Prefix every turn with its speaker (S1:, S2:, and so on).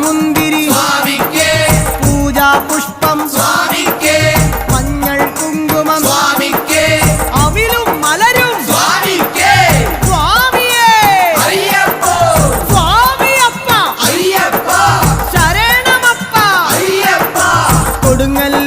S1: മുന്തിരി പൂജാ പുഷ്പം.
S2: സ്വാമിക്കേ.
S1: മഞ്ഞൾ കുങ്കുമം. സ്വാമിക്കേ. അവിലും മലരും.
S2: സ്വാമിക്കേ.
S1: സ്വാമിയേ.
S2: അയ്യപ്പ.
S1: സ്വാമിയപ്പ.
S2: അയ്യപ്പ.
S1: ശരണമപ്പ. അയ്യപ്പ. കൊടുങ്ങൽ